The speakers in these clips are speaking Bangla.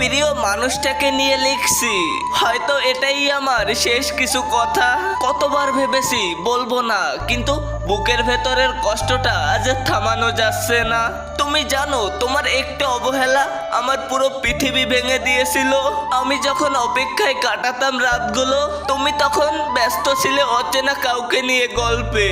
প্রিয় মানুষটাকে নিয়ে লিখছি। হয়তো এটাই আমার শেষ কিছু কথা। কতবার ভেবেছি বলব না, কিন্তু বুকের ভেতরের কষ্টটা আজ থামানো যাচ্ছে না। তুমি জানো, তোমার একটু অবহেলা আমার পুরো পৃথিবী ভেঙে দিয়েছিল। আমি যখন অপেক্ষায় কাটাতাম রাতগুলো, তুমি তখন ব্যস্ত ছিলে অচেনা কাউকে নিয়ে গল্পে।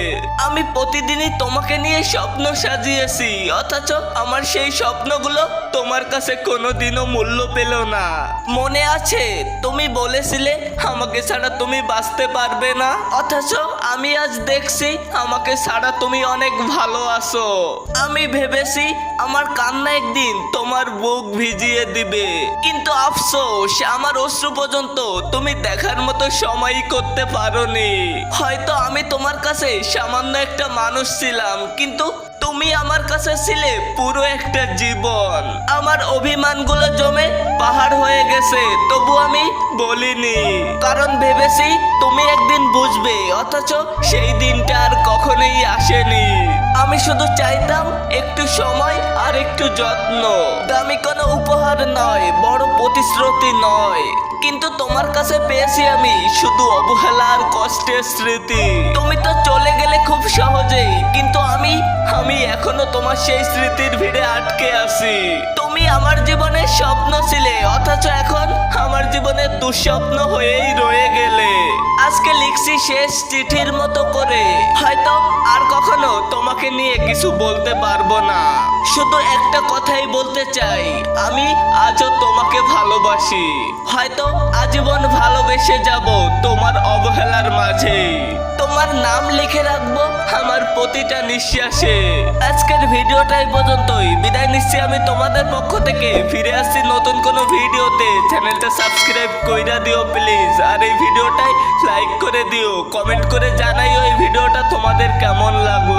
আমি প্রতিদিনই তোমাকে নিয়ে স্বপ্ন সাজিয়েছি, অথচ আমার সেই স্বপ্নগুলো তোমার কাছে কোনোদিনও মূল্য পেল না। মনে আছে, তুমি বলেছিলে, আমাকে ছাড়া তুমি বাঁচতে পারবে না। অথচ আমি আজ দেখছি আমাকে ছাড়া তুমি অনেক ভালো আছো। আমি ভেবেছি আমার কান্না একদিন তোমার বুক ভিজিয়ে দিবে। কিন্তু আফসোস, আমার অশ্রু পর্যন্ত তুমি দেখার মতো সময়ই করতে পারোনি। হয়তো আমি তোমার কাছে সামান্য একটা মানুষ ছিলাম, কিন্তু তুমি আমার কাছে ছিলে পুরো একটা জীবন। আমার অভিমানগুলো জমে পাহাড় হয়ে গেছে, তবু আমি বলিনি। কারণ ভেবেছি তুমি একদিন বুঝবে অথচ সেই দিনটা আর কখনোই আসেনি। আমি শুধু চাইতাম একটু সময় আর একটু যত্ন। দামি কোনো উপহার নয়, বড় প্রতিশ্রুতি নয়। কিন্তু তোমার কাছে পেয়েছি আমি শুধু অবহেলা আর কষ্টের স্মৃতি। তুমি তো চলে গেলে খুব সহজেই, কিন্তু আমি আমি এখনও তোমার সেই স্মৃতির ভিড়ে আটকে আছি। তুমি আমার জীবনের স্বপ্ন ছিলে, অথচ এখন আমার জীবনের দুঃস্বপ্ন হয়েই রয়ে আজকে লিখছি শেষ চিঠির মতো করে। হয়তো আর কখনো তোমাকে নিয়ে কিছু বলতে পারব না। শুধু একটা কথাই বলতে চাই, আমি আজও তোমাকে ভালোবাসি। হয়তো আজীবন ভালোবেসে যাব তোমার অবহেলার মাঝে। তোমার নাম লিখে রাখব আমার প্রতিটা নিঃশ্বাসে। আজকের ভিডিওটাই পর্যন্তই। বিদায় নিচ্ছি আমি তোমাদের পক্ষ থেকে। ফিরে আসছি নতুন কোনো ভিডিওতে। চ্যানেলটা সাবস্ক্রাইব প্লিজ আর এই ভিডিওটাই লাইক করে দিও। কমেন্ট করে জানাইও ওই ভিডিওটা তোমাদের কেমন লাগল।